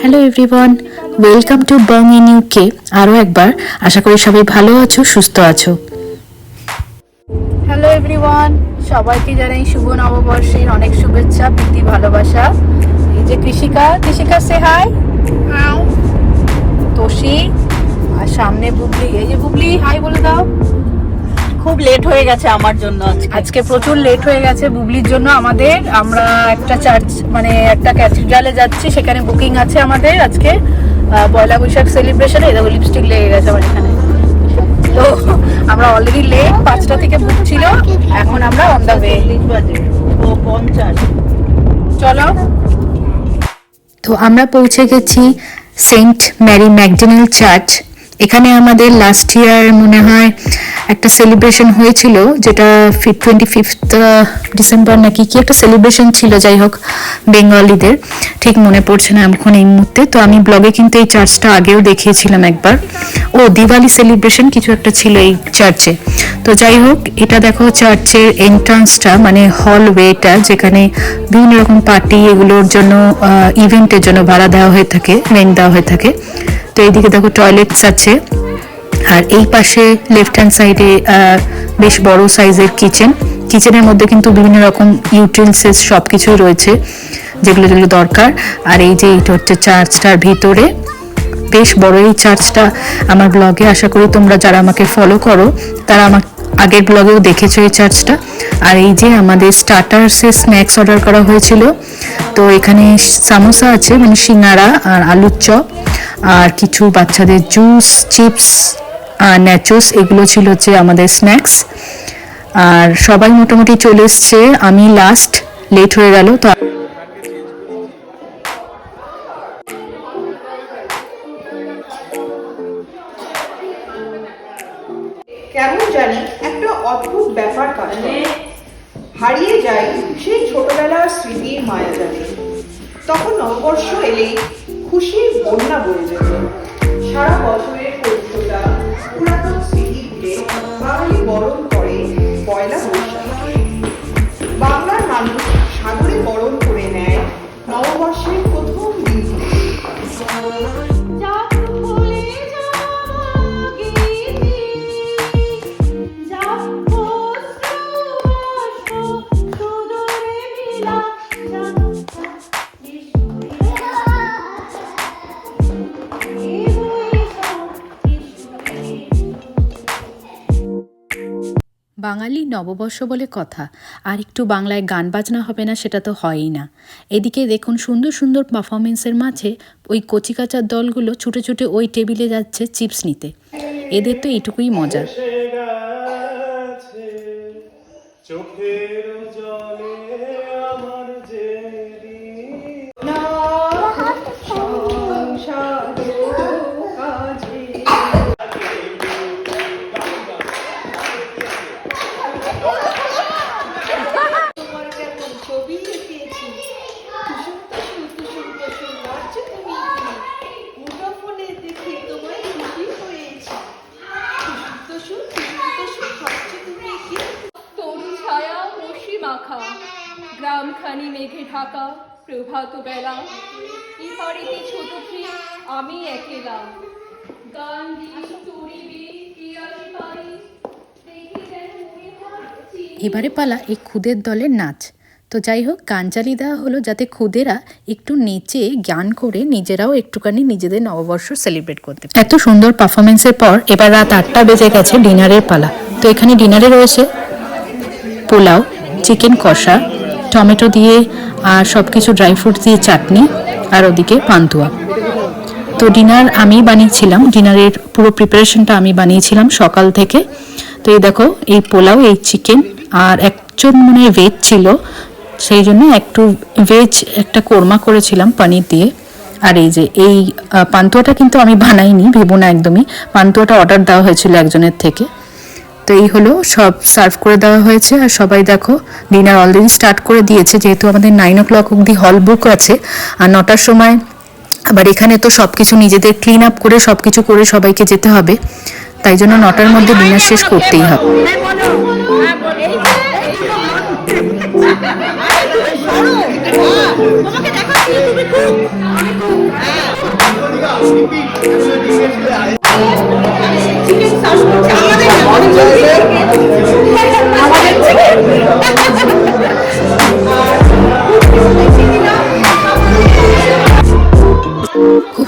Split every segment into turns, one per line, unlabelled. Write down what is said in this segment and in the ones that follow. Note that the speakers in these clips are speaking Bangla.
Hello everyone welcome to Bong in UK. আরও একবার আশা করি সবাই ভালো আছো সুস্থ আছো। হ্যালো এভরিওয়ান সবাইকে জানাই শুভ নববর্ষের অনেক শুভেচ্ছা প্রীতি ভালোবাসা। এই যে কৃষিকা কৃষিকা সে হাই তোষি আর সামনে বুবলি এই যে বুবলি হাই বলে দাও।
লেট হয়ে গেছে আমার জন্য আজকে।
আজকে প্রচুর লেট হয়ে গেছে বুবলির জন্য আমাদের। আমরা একটা চার্চ মানে একটা ক্যাথিড্রালে যাচ্ছি সেখানে বুকিং আছে আমাদের আজকে। পয়লা বৈশাখ সেলিব্রেশনে দেখো লিপস্টিক লেগে গেছে আমার এখানে। তো আমরা অলরেডি লেট পাঁচটা থেকে বুক ছিল এখন আমরা অন দ্য ওয়ে
পঞ্চাশ
চলো। তো আমরা পৌঁছে গেছি সেন্ট ম্যারি ম্যাকডোনাল চার্চ। এখানে আমাদের লাস্ট ইয়ার মনে হয় একটা সেলিব্রেশন হয়েছিল, যেটা টোয়েন্টি ফিফথ ডিসেম্বর নাকি কি একটা সেলিব্রেশন ছিল, যাই হোক, বেঙ্গলিদের। ঠিক মনে পড়ছে না এখন এই মুহূর্তে। তো আমি ব্লগে কিন্তু এই চার্চটা আগেও দেখিয়েছিলাম একবার। ও দিওয়ালি সেলিব্রেশন কিছু একটা ছিল এই চার্চে তো যাই হোক, এটা দেখো চার্চের এন্ট্রান্সটা মানে হল ওয়েটা যেখানে বিভিন্ন রকম পার্টি এগুলোর জন্য ইভেন্টের জন্য ভাড়া দেওয়া হয়ে থাকে রেন্ট দেওয়া হয়ে থাকে। তো এইদিকে দেখো টয়লেটস আছে। আর এই পাশে লেফট হ্যান্ড সাইডে বেশ বড় সাইজের কিচেন কিচেনের মধ্যে কিন্তু বিভিন্ন রকম ইউটেন্সিলস সব কিছুই রয়েছে, যেগুলো যেগুলো দরকার। আর এই যে এইটা হচ্ছে চার্চটার ভিতরে, বেশ বড় এই চার্চটা আমার ব্লগে আশা করি তোমরা যারা আমাকে ফলো করো, তারা আমার আগের ব্লগেও দেখেছ এই চার্চটা আর এই যে আমাদের স্টার্টার্সে স্ন্যাক্স অর্ডার করা হয়েছিল, তো এখানে সামোসা আছে মানে সিঙ্গারা আর আলুর চপ, আর কিছু বাচ্চাদের জুস চিপস ন্যাচোস এগুলো ছিল হচ্ছে আমাদের স্ন্যাক্স আর সবাই মোটামুটি চলে এসছে। আমি লাস্ট লেট হয়ে গেল, তো
জানি হারিয়ে সেই ছোটবেলার স্মৃতির মায়াজালে তখন নববর্ষ খুশির বন্যা বয়ে যেত সারা বছরের বাঙালি
নববর্ষ বলে কথা। আর একটু বাংলায় গান বাজনা হবে না, সেটা তো হয়ই না। এদিকে দেখুন, সুন্দর সুন্দর পারফরমেন্সের মাঝে ওই কচিকাচার দলগুলো ছুটে ছুটে ওই টেবিলে যাচ্ছে চিপস নিতে। এদের তো এইটুকুই মজা।
আমার
গ্রামখানি মেঘে ঢাকা, প্রভাত বেলা। ইহারিতে ছোট আমি একেলা গান
এবারে পালা এই খুদের দলের নাচ। তো যাই হোক, গান চালিয়ে দেওয়া হলো যাতে খুদেরা একটু নেচে গান করে নিজেরাও একটুখানি নিজেদের নববর্ষ সেলিব্রেট করতে এত সুন্দর পারফরমেন্সের পর এবার রাত আটটা বেজে গেছে ডিনারের পালা। তো এখানে ডিনারে রয়েছে পোলাও, চিকেন কষা টমেটো দিয়ে আর সব কিছু ড্রাই ফ্রুট দিয়ে চাটনি আর ওদিকে পান্তুয়া। তো ডিনার আমি বানিয়েছিলাম। ডিনারের পুরো প্রিপারেশনটা আমি বানিয়েছিলাম সকাল থেকে। তো এই দেখো, এই পোলাও, এই চিকেন আর একজন মানে ভেজ ছিল। সেই জন্য একটু ভেজ একটা কোরমা করেছিলাম পনির দিয়ে। আর এই যে, এই পান্তুয়াটা কিন্তু আমি বানাইনি, ভেবো না একদমই। পান্তুয়াটা অর্ডার দেওয়া হয়েছিল একজনের থেকে। তো এই হলো সব সার্ভ করে দেওয়া হয়েছে আর সবাই দেখো ডিনার অলরেডি স্টার্ট করে দিয়েছে যেহেতু আমাদের নাইন ও ক্লক অব্দি হল বুক আছে আর নটার সময় আবার এখানে তো সব কিছু নিজেদের ক্লিন আপ করে সব কিছু করে সবাইকে যেতে হবে তাই জন্য নটার মধ্যে ডিনার শেষ করতেই হবে
তোমাকে
Olha,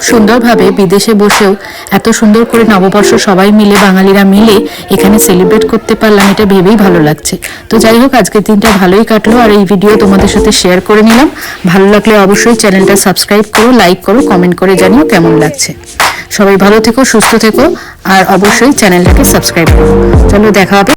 সুন্দরভাবে বিদেশে বসেও এত সুন্দর করে নববর্ষ সবাই মিলে, বাঙালিরা মিলে এখানে সেলিব্রেট করতে পারলাম, এটা ভেবেই ভালো লাগছে। তো যাই হোক, আজকের দিনটা ভালোই কাটলো আর এই ভিডিও তোমাদের সাথে শেয়ার করে নিলাম। ভালো লাগলে অবশ্যই চ্যানেলটা সাবস্ক্রাইব করো লাইক করো কমেন্ট করে জানিও কেমন লাগছে। সবাই ভালো থেকো, সুস্থ থেকো আর অবশ্যই চ্যানেলটাকে সাবস্ক্রাইব করো। চলো, দেখা হবে।